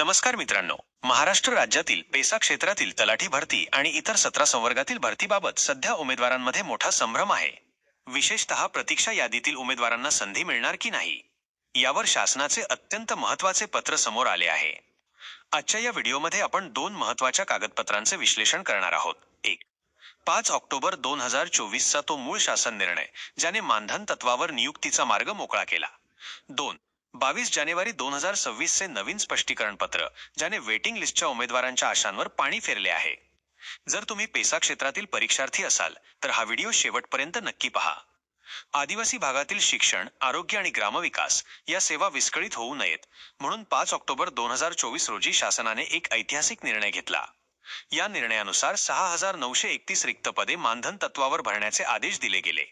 नमस्कार मित्रांनो. महाराष्ट्र राज्यातील पेसा क्षेत्रातील तलाठी भरती आणि इतर सतरा संवर्गातील भरतीबाबत सध्या उमेदवारांमध्ये मोठा संभ्रम आहे. विशेषतः प्रतीक्षा यादीतील उमेदवारांना संधी मिळणार की नाही? यावर शासनाचे अत्यंत महत्त्वाचे पत्र समोर आले आहे. आजच्या या व्हिडिओमध्ये आपण दोन महत्त्वाच्या कागदपत्रांचे विश्लेषण करणार आहोत. एक पाच ऑक्टोबर दोन हजार चोवीसचा तो मूळ शासन निर्णय ज्याने मानधन तत्वावर नियुक्तीचा मार्ग मोकळा केला. दोन बावीस जानेवारी दोन हजार सव्वीसचे नवीन स्पष्टीकरण पत्र ज्याने वेटिंग लिस्टच्या उमेदवारांच्या आशांवर पाणी फेरले आहे. जर तुम्ही पेसा क्षेत्रातील परीक्षार्थी असाल तर हा व्हिडिओ शेवटपर्यंत नक्की पहा. आदिवासी भागातील शिक्षण आरोग्य आणि ग्रामविकास या सेवा विस्कळीत होऊ नयेत म्हणून पाच ऑक्टोबर दोन हजार चोवीस रोजी शासनाने एक ऐतिहासिक निर्णय घेतला. या निर्णयानुसार सहा हजार नऊशे एकतीस रिक्त पदे मानधन तत्वावर भरण्याचे आदेश दिले गेले.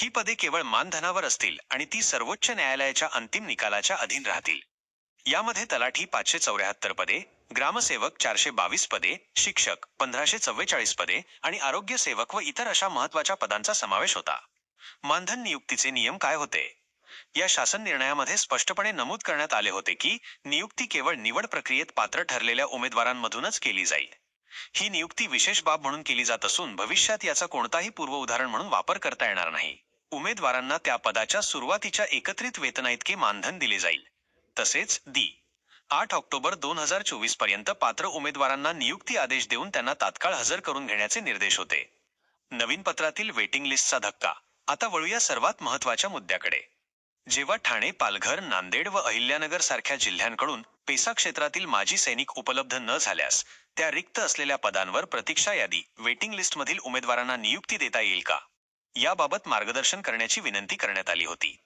ही पदे केवळ मानधनावर असतील आणि ती सर्वोच्च न्यायालयाच्या अंतिम निकालाच्या अधीन राहतील. यामध्ये तलाठी पाचशे चौऱ्याहत्तर पदे ग्रामसेवक चारशे बावीस पदे शिक्षक पंधराशे चव्वेचाळीस पदे आणि आरोग्य सेवक व इतर अशा महत्त्वाच्या पदांचा समावेश होता. मानधन नियुक्तीचे नियम काय होते? या शासन निर्णयामध्ये स्पष्टपणे नमूद करण्यात आले होते की नियुक्ती केवळ निवड प्रक्रियेत पात्र ठरलेल्या उमेदवारांमधूनच केली जाईल. ही नियुक्ती विशेष बाब म्हणून केली जात असून भविष्यात याचा कोणताही पूर्व उदाहरण म्हणून वापर करता येणार नाही. उमेदवारांना त्या पदाच्या सुरुवातीच्या एकत्रित वेतनाइतके मानधन दिले जाईल. तसेच दी आठ ऑक्टोबर दोन हजार चोवीसपर्यंत पात्र उमेदवारांना नियुक्ती आदेश देऊन त्यांना तात्काळ हजर करून घेण्याचे निर्देश होते. नवीन पत्रातील वेटिंग लिस्टचा धक्का. आता वळूया सर्वात महत्त्वाच्या मुद्द्याकडे. जेव्हा ठाणे पालघर नांदेड व अहिल्यानगर सारख्या जिल्ह्यांकडून पेसा क्षेत्रातील माजी सैनिक उपलब्ध न झाल्यास त्या रिक्त असलेल्या पदांवर प्रतीक्षा यादी वेटिंग लिस्टमधील उमेदवारांना नियुक्ती देता येईल का? याबाबत मार्गदर्शन करण्याची विनंती करण्यात आली होती.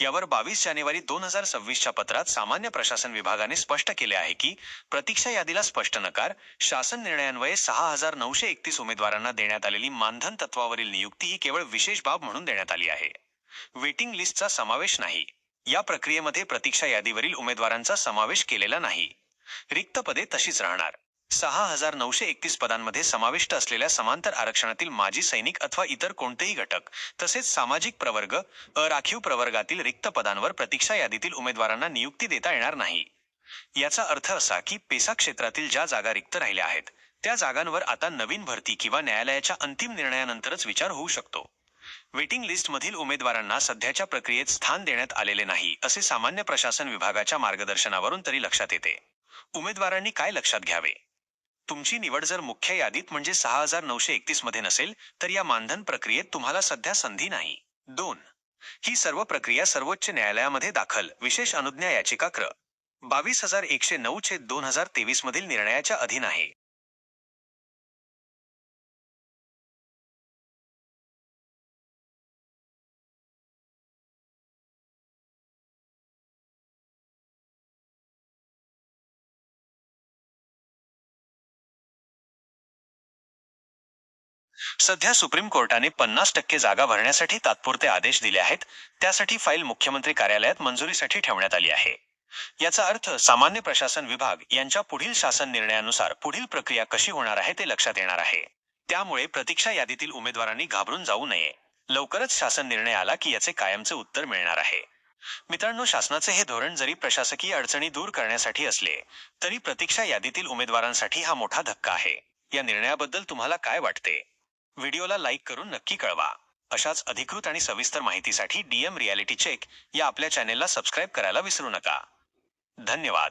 यावर बावीस जानेवारी दोन हजार सव्वीसच्या पत्रात सामान्य प्रशासन विभागाने स्पष्ट केले आहे की प्रतीक्षा यादीला स्पष्ट नकार शासन निर्णयान्वये सहा हजार नऊशे एकतीस उमेदवारांना देण्यात आलेली मानधन तत्वावरील नियुक्ती ही केवळ विशेष बाब म्हणून देण्यात आली आहे. वेटिंग लिस्टचा समावेश नाही. या प्रक्रियेमध्ये प्रतीक्षा यादीवरील उमेदवारांचा समावेश केलेला नाही. रिक्त पदे तशीच राहणार. सहा हजार नऊशे एकतीस पदांमध्ये समाविष्ट असलेल्या समांतर आरक्षणातील माजी सैनिक अथवा इतर कोणतेही घटक तसेच सामाजिक प्रवर्ग अराखीव प्रवर्गातील रिक्त पदांवर प्रतीक्षा यादीतील उमेदवारांना नियुक्ती देता येणार नाही. याचा अर्थ असा की पेसा क्षेत्रातील ज्या जागा रिक्त राहिल्या आहेत त्या जागांवर आता नवीन भरती किंवा न्यायालयाच्या अंतिम निर्णयानंतरच विचार होऊ शकतो. वेटिंग लिस्टमधील उमेदवारांना सध्याच्या प्रक्रियेत स्थान देण्यात आलेले नाही असे सामान्य प्रशासन विभागाच्या मार्गदर्शनावरून तरी लक्षात येते. उमेदवारांनी काय लक्षात घ्यावे? तुमची निवड जर मुख्य यादीत म्हणजे सहा हजार नऊशे एकतीसमध्ये नसेल तर या मानधन प्रक्रियेत तुम्हाला सध्या संधी नाही. दोन. ही सर्व प्रक्रिया सर्वोच्च न्यायालयामध्ये दाखल. विशेष अनुज्ञा याचिका क्र बावीस हजार एकशे नऊ छेद दोन हजार तेवीस मधील निर्णयाच्या अधीन आहे. सध्या सुप्रीम कोर्टाने पन्नास टक्के जागा भरण्यासाठी तात्पुरते आदेश दिले आहेत. त्यासाठी फाईल मुख्यमंत्री कार्यालयात मंजुरीसाठी ठेवण्यात आली आहे. याचा अर्थ सामान्य प्रशासन विभाग यांच्या पुढील शासन निर्णयानुसार पुढील प्रक्रिया कशी होणार आहे ते लक्षात येणार आहे. त्यामुळे प्रतीक्षा यादीतील उमेदवारांनी घाबरून जाऊ नये. लवकरच शासन निर्णय आला की याचे कायमचे उत्तर मिळणार आहे. मित्रांनो शासनाचे हे धोरण जरी प्रशासकीय अडचणी दूर करण्यासाठी असले तरी प्रतीक्षा यादीतील उमेदवारांसाठी हा मोठा धक्का आहे. या निर्णयाबद्दल तुम्हाला काय वाटते? व्हिडिओला लाईक करून नक्की कळवा. अशाच अधिकृत आणि सविस्तर माहितीसाठी डीएम रियालिटी चेक या आपल्या चॅनेलला सबस्क्राईब करायला विसरू नका. धन्यवाद.